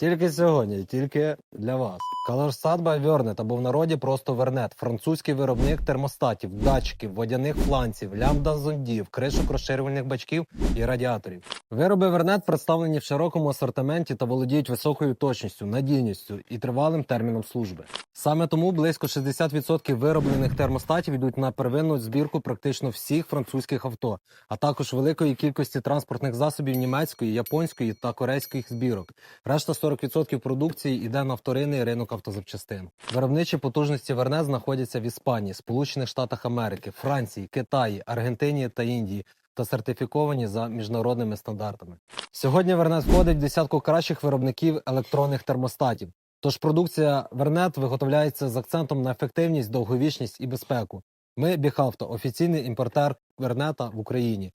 Тільки сьогодні, тільки для вас. By Vernet, або в народі просто Вернет, французький виробник термостатів, датчиків, водяних фланців, лямбда зондів, кришок розширювальних бачків і радіаторів. Вироби Вернет представлені в широкому асортименті та володіють високою точністю, надійністю і тривалим терміном служби. Саме тому близько 60% вироблених термостатів йдуть на первинну збірку практично всіх французьких авто, а також великої кількості транспортних засобів німецької, японської та корейських збірок. Решта 40% продукції йде на вторинний ринок автозапчастин. Виробничі потужності Верне знаходяться в Іспанії, Сполучених Штатах Америки, Франції, Китаї, Аргентині та Індії та сертифіковані за міжнародними стандартами. Сьогодні Вернет входить в десятку кращих виробників електронних термостатів. Тож продукція Вернет виготовляється з акцентом на ефективність, довговічність і безпеку. Ми Біхавто, офіційний імпортер Вернета в Україні.